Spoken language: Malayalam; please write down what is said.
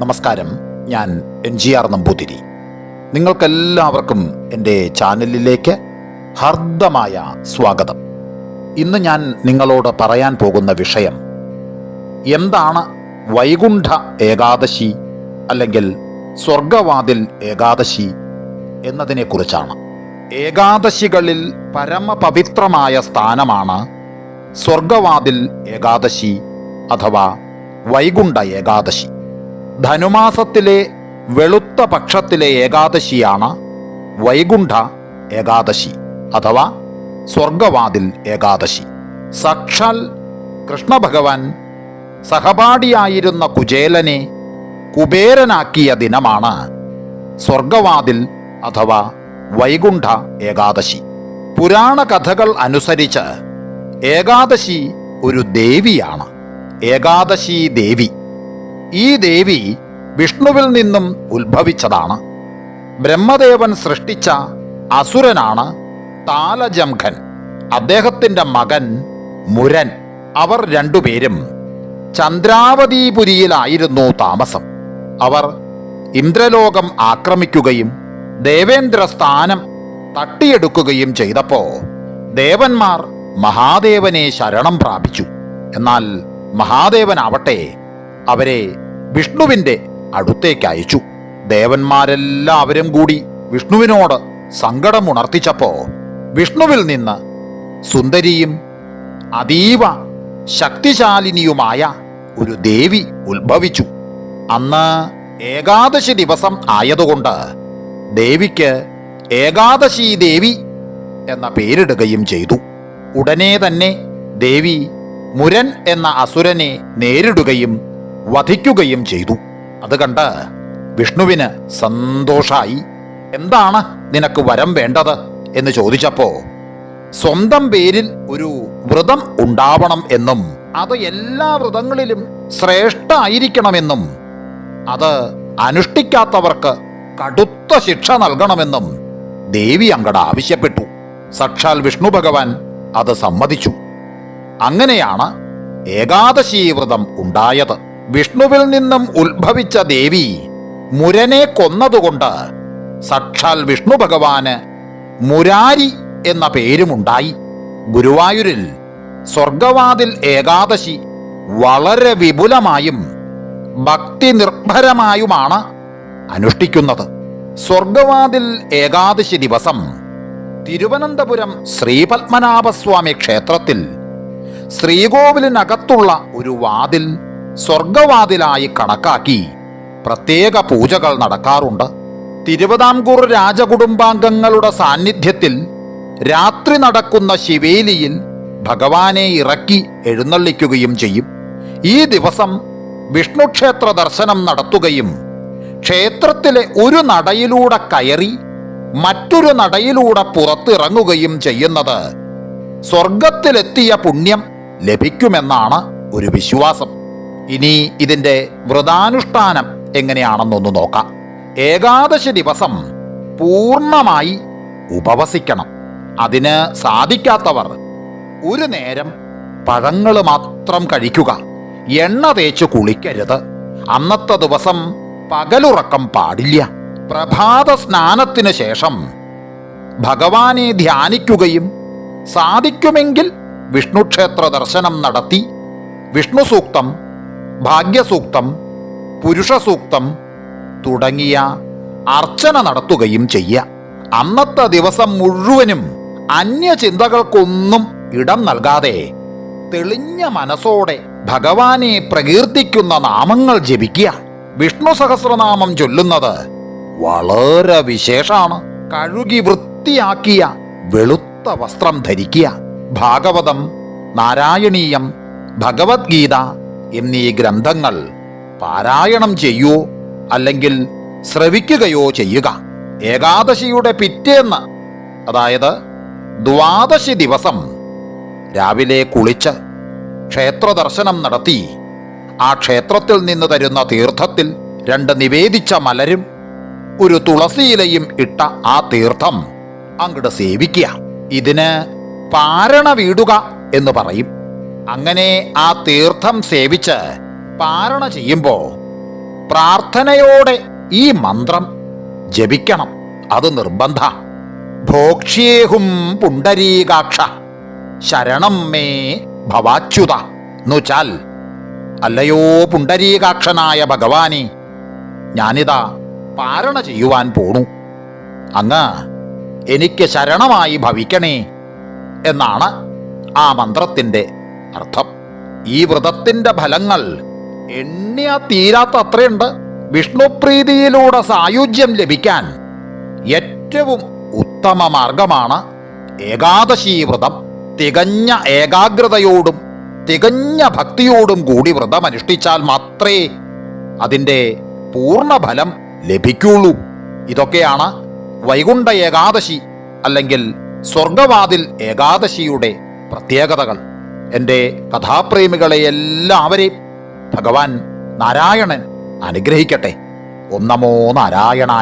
നമസ്കാരം. ഞാൻ എൻ ജി ആർ നമ്പൂതിരി. നിങ്ങൾക്കെല്ലാവർക്കും എന്റെ ചാനലിലേക്ക് ഹർദ്ദമായ സ്വാഗതം. ഇന്ന് ഞാൻ നിങ്ങളോട് പറയാൻ പോകുന്ന വിഷയം എന്താണ് വൈകുണ്ഠ ഏകാദശി അല്ലെങ്കിൽ സ്വർഗവാതിൽ ഏകാദശി എന്നതിനെക്കുറിച്ചാണ്. ഏകാദശികളിൽ പരമപവിത്രമായ സ്ഥാനമാണ് സ്വർഗവാതിൽ ഏകാദശി അഥവാ വൈകുണ്ഠ ഏകാദശി. ധനുമാസത്തിലെ വെളുത്ത പക്ഷത്തിലെ ഏകാദശിയാണ് വൈകുണ്ഠ ഏകാദശി അഥവാ സ്വർഗവാതിൽ ഏകാദശി. സക്ഷാൽ കൃഷ്ണഭഗവാൻ സഹപാഠിയായിരുന്ന കുചേലനെ കുബേരനാക്കിയ ദിനമാണ് സ്വർഗവാതിൽ അഥവാ വൈകുണ്ഠ ഏകാദശി. പുരാണ കഥകൾ അനുസരിച്ച് ഏകാദശി ഒരു ദേവിയാണ്. ഏകാദശി ദേവി. ഈ ദേവി വിഷ്ണുവിൽ നിന്നും ഉത്ഭവിച്ചതാണ്. ബ്രഹ്മദേവൻ സൃഷ്ടിച്ച അസുരനാണ് താലജംഖൻ അദ്ദേഹത്തിന്റെ മകൻ മുരൻ. അവർ രണ്ടുപേരും ചന്ദ്രാവതീപുരിയിലായിരുന്നു താമസം. അവർ ഇന്ദ്രലോകം ആക്രമിക്കുകയും ദേവേന്ദ്ര സ്ഥാനം തട്ടിയെടുക്കുകയും ചെയ്തപ്പോ ദേവന്മാർ മഹാദേവനെ ശരണം പ്രാപിച്ചു. എന്നാൽ മഹാദേവൻ മഹാദേവനാവട്ടെ അവരെ വിഷ്ണുവിന്റെ അടുത്തേക്ക് അയച്ചു ദേവന്മാരെല്ലാവരും കൂടി വിഷ്ണുവിനോട് സങ്കടമുണർത്തിച്ചപ്പോ വിഷ്ണുവിൽ നിന്ന് സുന്ദരിയും അതീവ ശക്തിശാലിനിയുമായ ഒരു ദേവി ഉത്ഭവിച്ചു. അന്ന് ഏകാദശി ദിവസം ആയതുകൊണ്ട് ദേവിക്ക് ഏകാദശി ദേവി എന്ന പേരിടുകയും ചെയ്തു. ഉടനെ തന്നെ ദേവി മുരൻ എന്ന അസുരനെ നേരിടുകയും വധിക്കുകയും ചെയ്തു. അത് കണ്ട് വിഷ്ണുവിന് സന്തോഷായി. എന്താണ് നിനക്ക് വരം വേണ്ടത്? എന്ന് ചോദിച്ചപ്പോ സ്വന്തം പേരിൽ ഒരു വ്രതം ഉണ്ടാവണം എന്നും അത് എല്ലാ വ്രതങ്ങളിലും ശ്രേഷ്ഠ ആയിരിക്കണമെന്നും അത് അനുഷ്ഠിക്കാത്തവർക്ക് കടുത്ത ശിക്ഷ നൽകണമെന്നും ദേവി അങ്കട ആവശ്യപ്പെട്ടു. സാക്ഷാൽ വിഷ്ണു ഭഗവാൻ അത് സമ്മതിച്ചു. അങ്ങനെയാണ് ഏകാദശി വ്രതം ഉണ്ടായത്. വിഷ്ണുവിൽ നിന്നും ഉത്ഭവിച്ച ദേവി മുരനെ കൊന്നതുകൊണ്ട് സാക്ഷാൽ വിഷ്ണു ഭഗവാന് മുരാരി എന്ന പേരുമുണ്ടായി. ഗുരുവായൂരിൽ സ്വർഗവാതിൽ ഏകാദശി വളരെ വിപുലമായും ഭക്തി നിർഭരമായുമാണ് അനുഷ്ഠിക്കുന്നത്. സ്വർഗവാതിൽ ഏകാദശി ദിവസം തിരുവനന്തപുരം ശ്രീപത്മനാഭസ്വാമി ക്ഷേത്രത്തിൽ ശ്രീകോവിലിനകത്തുള്ള ഒരു വാതിൽ സ്വർഗവാതിലായി കണക്കാക്കി. പ്രത്യേക പൂജകൾ നടക്കാറുണ്ട്. തിരുവിതാംകൂർ രാജകുടുംബാംഗങ്ങളുടെ സാന്നിധ്യത്തിൽ രാത്രി നടക്കുന്ന ശിവേലിയിൽ ഭഗവാനെ ഇറക്കി എഴുന്നള്ളിക്കുകയും ചെയ്യും. ഈ ദിവസം വിഷ്ണുക്ഷേത്ര ദർശനം നടത്തുകയും ക്ഷേത്രത്തിലെ ഒരു നടയിലൂടെ കയറി മറ്റൊരു നടയിലൂടെ പുറത്തിറങ്ങുകയും ചെയ്യുന്നത് സ്വർഗത്തിലെത്തിയ പുണ്യം ലഭിക്കുമെന്നാണ് ഒരു വിശ്വാസം. ഇനി ഇതിന്റെ വ്രതാനുഷ്ഠാനം എങ്ങനെയാണെന്നൊന്ന് നോക്കാം. ഏകാദശി ദിവസം പൂർണമായി ഉപവസിക്കണം. അതിന് സാധിക്കാത്തവർ ഒരു നേരം പഴങ്ങൾ മാത്രം കഴിക്കുക. എണ്ണ തേച്ച് കുളിക്കരുത്. അന്നത്തെ ദിവസം പകലുറക്കം പാടില്ല. പ്രഭാത സ്നാനത്തിന് ശേഷം ഭഗവാനെ ധ്യാനിക്കുകയും സാധിക്കുമെങ്കിൽ വിഷ്ണുക്ഷേത്ര ദർശനം നടത്തി വിഷ്ണു സൂക്തം ഭാഗ്യസൂക്തം പുരുഷസൂക്തം തുടങ്ങിയ അർച്ചന നടത്തുകയും ചെയ്യുക അന്നത്തെ ദിവസം മുഴുവനും അന്യചിന്തകൾക്കൊന്നും ഇടം നൽകാതെ തെളിഞ്ഞ മനസ്സോടെ ഭഗവാനെ പ്രകീർത്തിക്കുന്ന നാമങ്ങൾ ജപിക്കുക. വിഷ്ണു സഹസ്രനാമം ചൊല്ലുന്നത് വളരെ വിശേഷമാണ് കഴുകി വൃത്തിയാക്കിയ വെളുത്ത വസ്ത്രം ധരിക്കുക. ഭാഗവതം നാരായണീയം ഭഗവത്ഗീത എന്നീ ഗ്രന്ഥങ്ങൾ പാരായണം ചെയ്യൂ അല്ലെങ്കിൽ ശ്രവിക്കുകയോ ചെയ്യുക. ഏകാദശിയുടെ പിറ്റേന്ന് അതായത് ദ്വാദശി ദിവസം രാവിലെ കുളിച്ച് ക്ഷേത്ര ദർശനം നടത്തി. ആ ക്ഷേത്രത്തിൽ നിന്ന് തരുന്ന തീർത്ഥത്തിൽ രണ്ട് നിവേദിച്ച മലരും ഒരു തുളസിയിലയും ഇട്ട ആ തീർത്ഥം അങ്ങോട്ട് സേവിക്കുക. ഇതിന് പാരണ വീടുക എന്ന് പറയും. അങ്ങനെ ആ തീർത്ഥം സേവിച്ച് പാരണ ചെയ്യുമ്പോൾ പ്രാർത്ഥനയോടെ ഈ മന്ത്രം ജപിക്കണം. അത് നിർബന്ധ. ഭോക്ഷ്യേഹും പുണ്ടരീകാക്ഷ. ശരണം മേ ഭവാച്യുത. എന്നുവച്ചാൽ അല്ലയോ പുണ്ടരീകാക്ഷനായ ഭഗവാനെ ഞാനിതാ പാരണ ചെയ്യുവാൻ പോണു. അങ്ങ് എനിക്ക് ശരണമായി ഭവിക്കണേ എന്നാണ് ആ മന്ത്രത്തിന്റെ അർത്ഥം ഈ വ്രതത്തിന്റെ ഫലങ്ങൾ എണ്ണിയ തീരാത്ത അത്രയുണ്ട്. വിഷ്ണുപ്രീതിയിലൂടെ സായുജ്യം ലഭിക്കാൻ ഏറ്റവും ഉത്തമ മാർഗമാണ് ഏകാദശി വ്രതം. തികഞ്ഞ ഏകാഗ്രതയോടും തികഞ്ഞ ഭക്തിയോടും കൂടി വ്രതം അനുഷ്ഠിച്ചാൽ മാത്രമേ അതിന്റെ പൂർണഫലം ലഭിക്കുള്ളൂ. ഇതൊക്കെയാണ് വൈകുണ്ഠ ഏകാദശി അല്ലെങ്കിൽ സ്വർഗവാതിൽ ഏകാദശിയുടെ പ്രത്യേകതകൾ. എന്റെ കഥാപ്രേമികളെ എല്ലാവരെയും ഭഗവാൻ നാരായണൻ അനുഗ്രഹിക്കട്ടെ. ഒന്നമോ നാരായണായ